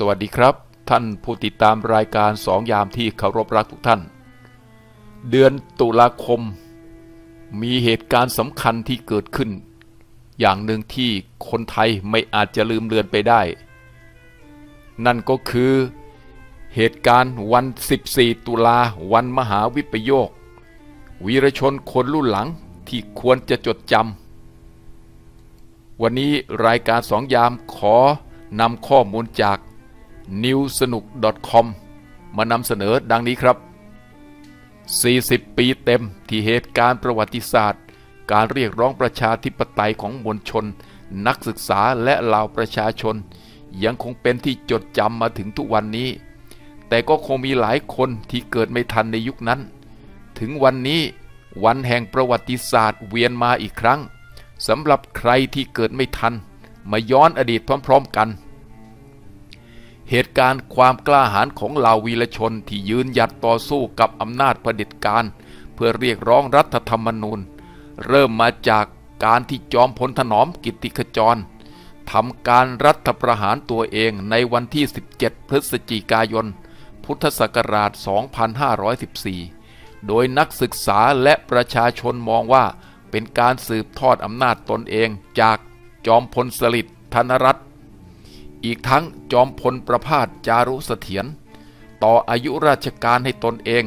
สวัสดีครับ ท่านผู้ติดตามรายการสองยามที่เคารพรักทุกท่าน เดือนตุลาคม มีเหตุการณ์สำคัญที่เกิดขึ้น อย่างหนึ่งที่คนไทยไม่อาจจะลืมเลือนไปได้ นั่นก็คือเหตุการณ์วัน 14 ตุลาวันมหาวิปโยค วีรชนคนรุ่นหลังที่ควรจะจดจำวันนี้รายการสองยามขอนำข้อมูลจาก n e w s n u k .com มานำเสนอดังนี้ครับ 40 ปีเต็มที่เหตุการณ์ประวัติศาสตร์ การเรียกร้องประชาธิปไตยของมวลชน นักศึกษาและเหล่าประชาชน ยังคงเป็นที่จดจำมาถึงทุกวันนี้ แต่ก็คงมีหลายคนที่เกิดไม่ทันในยุคนั้น ถึงวันนี้วันแห่งประวัติศาสตร์เวียนมาอีกครั้งสำหรับใครที่เกิดไม่ทัน มาย้อนอดีตพร้อม ๆ กัน เหตุการณ์ความกล้าหาญของเหล่าวีรชนที่ยืนหยัดต่อสู้กับอำนาจเผด็จการ เพื่อเรียกร้องรัฐธรรมนูญ เริ่มมาจากการที่จอมพลถนอมกิติขจรทำการรัฐประหารตัวเองในวันที่ 17 พฤศจิกายน พุทธศักราช 2514 โดยนักศึกษาและประชาชนมองว่าเป็นการสืบทอดอำนาจตนเองจากจอมพลสฤษดิ์ธนรัตน์ อีกทั้งจอมพลประพาสจารุเสถียรต่ออายุราชการให้ตนเอง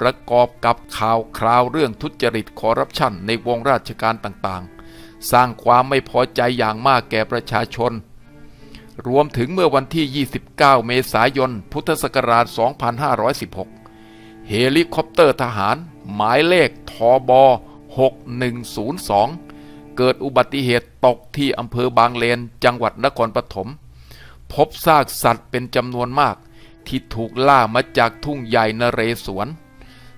ประกอบกับข่าวคราวเรื่องทุจริตคอร์รัปชันในวงราชการต่างๆ สร้างความไม่พอใจอย่างมากแก่ประชาชน รวมถึงเมื่อวันที่ 29 เมษายน พุทธศักราช 2516 เฮลิคอปเตอร์ทหาร หมายเลขทบ6102 เกิดอุบัติเหตุตกที่อำเภอบางเลน จังหวัดนครปฐม พบซากสัตว์เป็นจำนวนมาก ที่ถูกล่ามาจากทุ่งใหญ่นเรศวร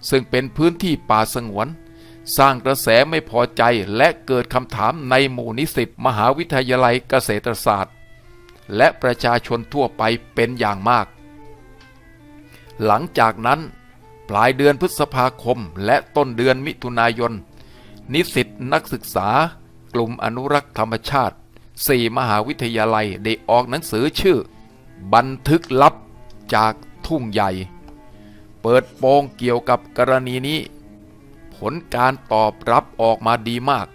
ซึ่งเป็นพื้นที่ป่าสงวน สร้างกระแสไม่พอใจและเกิดคำถามในหมู่นิสิตมหาวิทยาลัยเกษตรศาสตร์ และประชาชนทั่วไปเป็นอย่างมาก หลังจากนั้น ปลายเดือนพฤษภาคมและต้นเดือนมิถุนายน นิสิตนักศึกษากลุ่มอนุรักษ์ธรรมชาติ สี่มหาวิทยาลัยได้ออกหนังสือชื่อ บันทึกลับจากทุ่งใหญ่ เปิดโปงเกี่ยวกับกรณีนี้ ผลการตอบรับออกมาดีมาก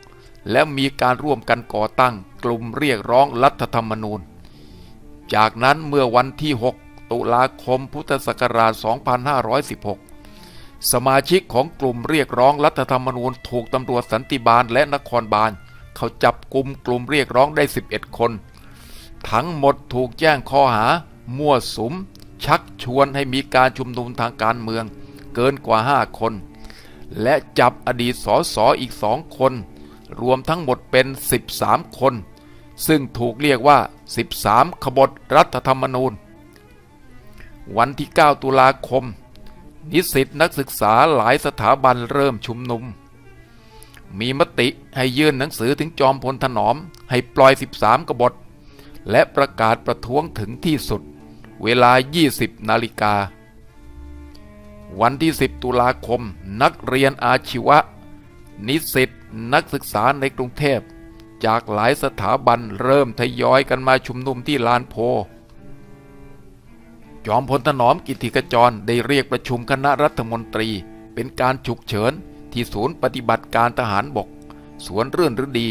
และมีการร่วมกันก่อตั้งกลุ่มเรียกร้องรัฐธรรมนูญ จากนั้นเมื่อวันที่ 6 ตุลาคมพุทธศักราช 2516 สมาชิกของกลุ่มเรียกร้องรัฐธรรมนูญถูกตำรวจสันติบาลและนครบาล เขาจับกลุ่มกลุ่มเรียกร้องได้ 11 คน ทั้งหมดถูกแจ้งข้อหา มั่วสุม ชักชวนให้มีการชุมนุมทางการเมือง เกินกว่า 5 คน และจับอดีตสอสออีกสองคน รวมทั้งหมดเป็น 13 คน ซึ่งถูกเรียกว่า 13 ขบฏรัฐธรรมนูญ วันที่ 9 ตุลาคม นิสิตนักศึกษาหลายสถาบันเริ่มชุมนุม มีมติให้ยื่นหนังสือถึงจอมพลถนอม ให้ปล่อย 13 กบฏ และประกาศประท้วงถึงที่สุด เวลา 20 นาฬิกา วันที่ 10 ตุลาคม นักเรียนอาชีวะ นิสิตนักศึกษาในกรุงเทพ จากหลายสถาบันเริ่มทยอยกันมาชุมนุมที่ลานโพ จอมพลถนอมกิติขจรได้เรียกประชุมคณะรัฐมนตรีเป็นการฉุกเฉิน ที่ศูนย์ปฏิบัติการทหารบก สวนเรื่อนฤดี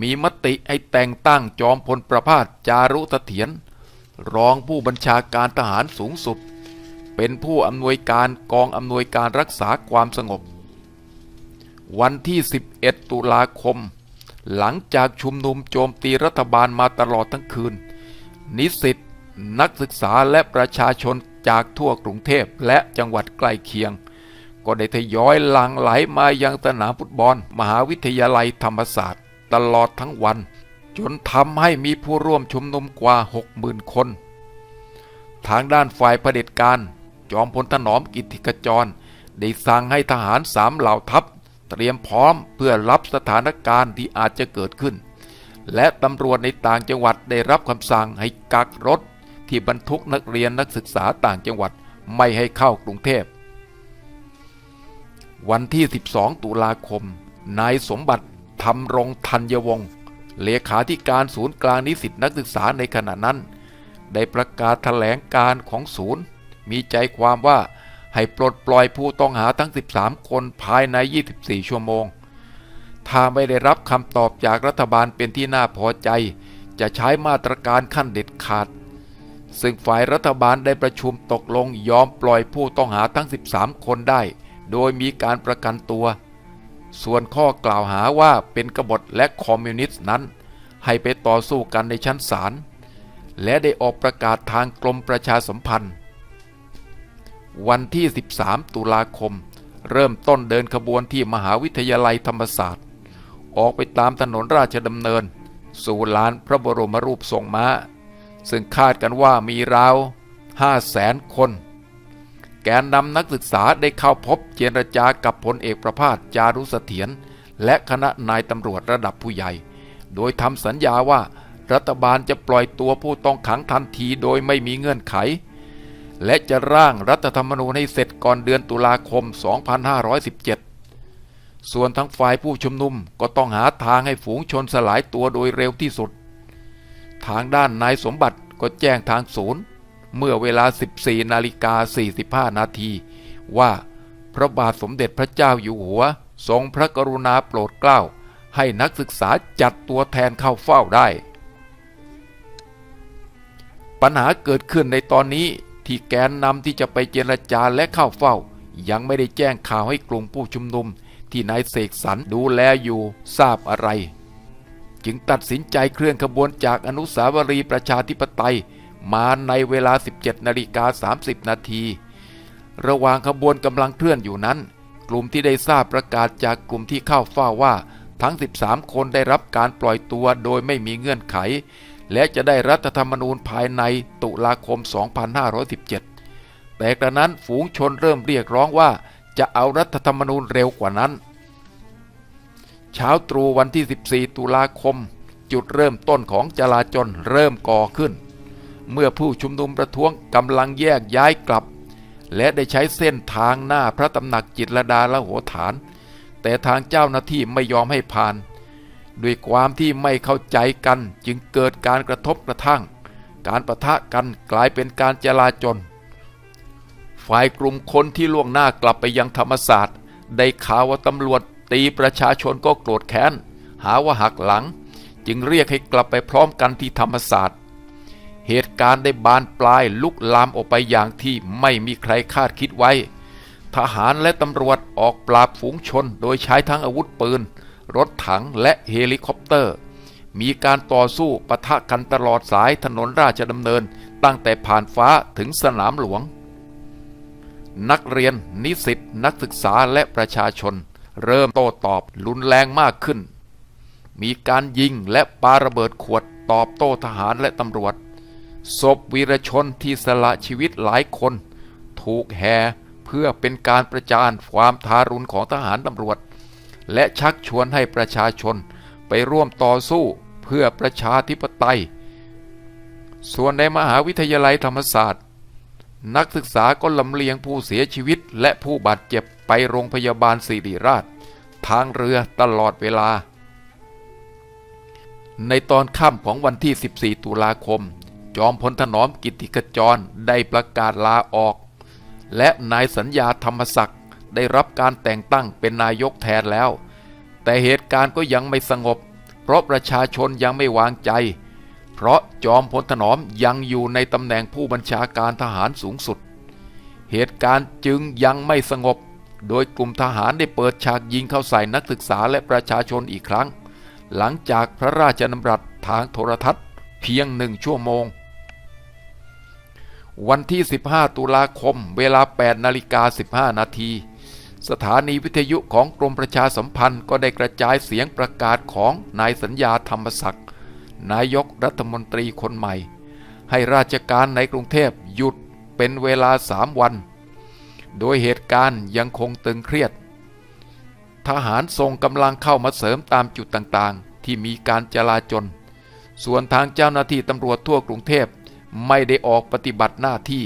มีมติให้แต่งตั้งจอมพลประพาสจารุเสถียรรองผู้บัญชาการทหารสูงสุด เป็นผู้อำนวยการกองอำนวยการรักษาความสงบ วันที่ 11 ตุลาคม หลังจากชุมนุมโจมตีรัฐบาลมาตลอดทั้งคืน นิสิตนักศึกษาและประชาชนจากทั่วกรุงเทพและจังหวัดใกล้เคียง ก็ได้ทยอยหลั่งไหลมายังสนามฟุตบอล มหาวิทยาลัยธรรมศาสตร์ ตลอดทั้งวัน จนทำให้มีผู้ร่วมชุมนุมกว่า 60,000 คน ทางด้านฝ่ายเผด็จการ จอมพลถนอมกิติขจร ได้สั่งให้ทหารสามเหล่าทัพ เตรียมพร้อมเพื่อรับสถานการณ์ที่อาจจะเกิดขึ้น และตำรวจในต่างจังหวัดได้รับคำสั่งให้กักรถที่บรรทุกนักเรียนนักศึกษาต่างจังหวัดไม่ให้เข้ากรุงเทพ วันที่ 12 ตุลาคม นายสมบัติธรรมรงธัญวงศ์เลขาธิการศูนย์กลางนิสิตนักศึกษาในขณะนั้น ได้ประกาศแถลงการของศูนย์ มีใจความว่าให้ปลดปล่อยผู้ต้องหาทั้ง 13 คนภายใน 24 ชั่วโมง ถ้าไม่ได้รับคำตอบจากรัฐบาลเป็นที่น่าพอใจ จะใช้มาตรการขั้นเด็ดขาด ซึ่งฝ่ายรัฐบาลได้ประชุมตกลงยอมปล่อยผู้ต้องหาทั้ง 13 คนได้ โดยมีการประกันตัว ส่วนข้อกล่าวหาว่าเป็นกบฏและคอมมิวนิสต์นั้น ให้ไปต่อสู้กันในชั้นศาลและได้ออกประกาศทางกรมประชาสัมพันธ์ วันที่ 13 ตุลาคม เริ่มต้นเดินขบวนที่มหาวิทยาลัยธรรมศาสตร์ ออกไปตามถนนราชดำเนิน สู่ลานพระบรมรูปทรงม้า ซึ่งคาดกันว่ามีราว5แสนคน แกนนำนักศึกษาได้เข้าพบเจรจากับพลเอกประภาสจารุเสถียรและคณะนายตำรวจระดับผู้ใหญ่ โดยทำสัญญาว่ารัฐบาลจะปล่อยตัวผู้ต้องขังทันทีโดยไม่มีเงื่อนไข และจะร่างรัฐธรรมนูญให้เสร็จก่อนเดือนตุลาคม 2517 ส่วนทั้งฝ่ายผู้ชุมนุมก็ต้องหาทางให้ฝูงชนสลายตัวโดยเร็วที่สุด ทางด้านนายสมบัติก็แจ้งทางศูนย์ เมื่อเวลา 14 นาฬิกา 45 นาทีว่าพระบาทสมเด็จพระเจ้าอยู่หัว ทรงพระกรุณาโปรดเกล้า ให้นักศึกษาจัดตัวแทนเข้าเฝ้าได้ ปัญหาเกิดขึ้นในตอนนี้ที่แกนนำที่จะไปเจรจาและเข้าเฝ้า ยังไม่ได้แจ้งข่าวให้กลุ่มผู้ชุมนุม ที่นายเสกสรรดูแลอยู่ทราบอะไร จึงตัดสินใจเคลื่อนขบวนจากอนุสาวรีย์ประชาธิปไตย มาในเวลา 17นาฬิกา30 นาที ระหว่างขบวนกำลังเคลื่อนอยู่นั้น กลุ่มที่ได้ทราบประกาศจากกลุ่มที่เข้าเฝ้าว่า ทั้ง 13 คนได้รับการปล่อยตัวโดยไม่มีเงื่อนไข และจะได้รัฐธรรมนูญภายในตุลาคม 2517 แต่กระนั้นฝูงชนเริ่มเรียกร้องว่าจะเอารัฐธรรมนูญเร็วกว่านั้นเช้าตรู่วันที่ 14 ตุลาคม จุดเริ่มต้นของจลาจลเริ่มก่อขึ้น เมื่อผู้ชุมนุมประท้วงกำลังแยกย้ายกลับ และได้ใช้เส้นทางหน้าพระตำหนักจิตรดาละโหฐาน แต่ทางเจ้าหน้าที่ไม่ยอมให้ผ่าน ด้วยความที่ไม่เข้าใจกันจึงเกิดการกระทบกระทั่ง การประทะกันกลายเป็นการจลาจลฝ่ายกลุ่มคนที่ล่วงหน้ากลับไปยังธรรมศาสตร์ ได้ข่าวว่าตำรวจตีประชาชนก็โกรธแค้น หาว่าหักหลัง จึงเรียกให้กลับไปพร้อมกันที่ธรรมศาสตร์ เหตุการณ์ได้บานปลายลุกลามออกไปอย่างที่ไม่มีใครคาดคิดไว้ ทหารและตำรวจออกปราบฝูงชนโดยใช้ทั้งอาวุธปืน รถถังและเฮลิคอปเตอร์ มีการต่อสู้ปะทะกันตลอดสายถนนราชดำเนินตั้งแต่ผ่านฟ้าถึงสนามหลวง นักเรียน นิสิตนักศึกษาและประชาชน เริ่มโต้ตอบรุนแรงมากขึ้น มีการยิงและปาระเบิดขวดตอบโต้ทหารและตำรวจ ศพวีรชนที่สละชีวิตหลายคน ถูกแห่เพื่อเป็นการประจานความทารุณของทหารตำรวจ และชักชวนให้ประชาชนไปร่วมต่อสู้เพื่อประชาธิปไตย ส่วนในมหาวิทยาลัยธรรมศาสตร์ นักศึกษาก็ลำเลียงผู้เสียชีวิตและผู้บาดเจ็บไปโรงพยาบาลศิริราช ทางเรือตลอดเวลา ในตอนค่ำของวันที่ 14 ตุลาคม จอมพลถนอมกิติขจรได้ประกาศลาออก และนายสัญญาธรรมศักดิ์ได้รับการแต่งตั้งเป็นนายกแทนแล้ว แต่เหตุการณ์ก็ยังไม่สงบ เพราะประชาชนยังไม่วางใจ เพราะจอมพลถนอมยังอยู่ในตำแหน่งผู้บัญชาการทหารสูงสุด เหตุการณ์จึงยังไม่สงบ โดยกลุ่มทหารได้เปิดฉากยิงเข้าใส่นักศึกษาและประชาชนอีกครั้ง หลังจากพระราชดำรัสทางโทรทัศน์ เพียงหนึ่งชั่วโมง วันที่ 15 ตุลาคม เวลา 8 นาฬิกา 15 นาที สถานีวิทยุของกรมประชาสัมพันธ์ก็ได้กระจายเสียงประกาศของนายสัญญาธรรมศักดิ์นายกรัฐมนตรีคนใหม่ ให้ราชการในกรุงเทพหยุดเป็นเวลาสามวัน โดยเหตุการณ์ยังคงตึงเครียด ทหารส่งกำลังเข้ามาเสริมตามจุดต่างๆ ที่มีการจลาจลส่วนทางเจ้าหน้าที่ตำรวจทั่วกรุงเทพ ไม่ได้ออกปฏิบัติหน้าที่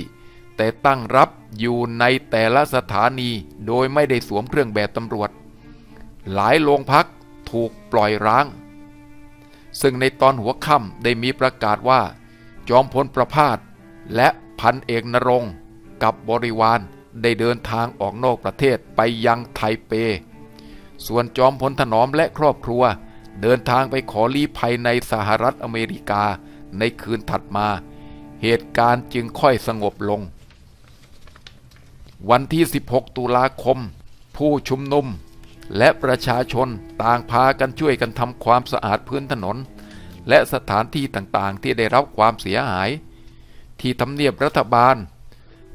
แต่ตั้งรับอยู่ในแต่ละสถานีโดยไม่ได้สวมเครื่องแบบตำรวจ หลายโรงพักถูกปล่อยร้าง ซึ่งในตอนหัวค่ำได้มีประกาศว่า จอมพลประพาสและพันเอกนรงกับบริวารได้เดินทางออกนอกประเทศไปยังไทเป ส่วนจอมพลถนอมและครอบครัว เดินทางไปขอลี้ภัยในสหรัฐอเมริกาในคืนถัดมา เหตุการณ์จึงค่อยสงบลง วันที่ 16 ตุลาคม ผู้ชุมนุม และประชาชนต่างพากันช่วยกันทำความสะอาดพื้นถนน และสถานที่ต่างๆ ที่ได้รับความเสียหาย ที่ทำเนียบรัฐบาล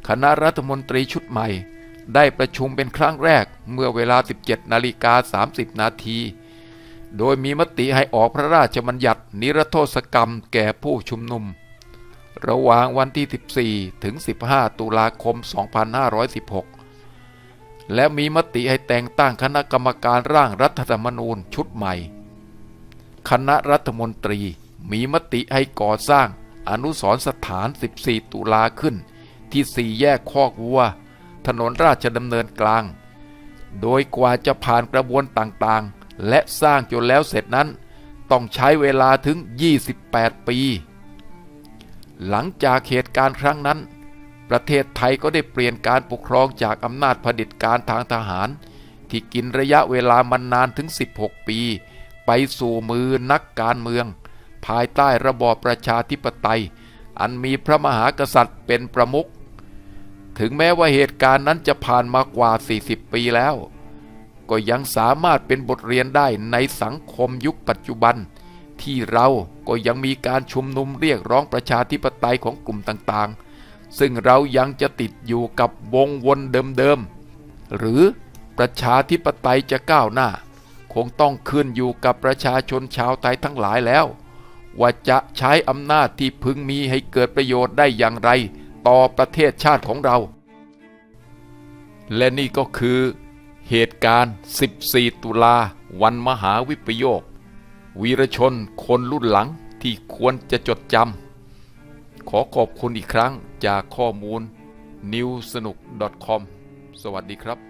คณะรัฐมนตรีชุดใหม่ ได้ประชุมเป็นครั้งแรกเมื่อเวลา 17 นาฬิกา 30 นาทีโดยมีมติให้ออกพระราชบัญญัตินิรโทษกรรมแก่ผู้ชุมนุม ระหว่างวันที่ 14 ถึง 15 ตุลาคม 2516 และมีมติให้แต่งตั้งคณะกรรมการร่างรัฐธรรมนูญชุดใหม่ คณะรัฐมนตรีมีมติให้ก่อสร้างอนุสรณ์สถาน 14 ตุลาขึ้น ที่สี่แยกคอกวัว ถนนราชดำเนินกลาง โดยกว่าจะผ่านกระบวนต่างๆ และสร้างจนแล้วเสร็จนั้น ต้องใช้เวลาถึง 28 ปี หลังจากเหตุการณ์ครั้งนั้น ประเทศไทยก็ได้เปลี่ยนการปกครองจากอำนาจเผด็จการทางทหาร ที่กินระยะเวลามันนานถึง 16 ปี ไปสู่มือนักการเมือง ภายใต้ระบอบประชาธิปไตย อันมีพระมหากษัตริย์เป็นประมุขถึงแม้ว่าเหตุการณ์นั้นจะผ่านมากว่า 40 ปีแล้ว ก็ยังสามารถเป็นบทเรียนได้ในสังคมยุคปัจจุบัน ที่เราก็ยังมีการชุมนุมเรียกร้องประชาธิปไตยของกลุ่มต่างๆ ซึ่งเรายังจะติดอยู่กับวงวนเดิมๆ หรือประชาธิปไตยจะก้าวหน้า คงต้องขึ้นอยู่กับประชาชนชาวไทยทั้งหลายแล้ว ว่าจะใช้อำนาจที่พึงมีให้เกิดประโยชน์ได้อย่างไร ต่อประเทศชาติของเรา และนี่ก็คือเหตุการณ์ 14 ตุลาวันมหาวิปโยค วีรชนคนรุ่นหลังที่ควรจะจดจำขอขอบคุณอีกครั้งจากข้อมูล newsnuk.com สวัสดีครับ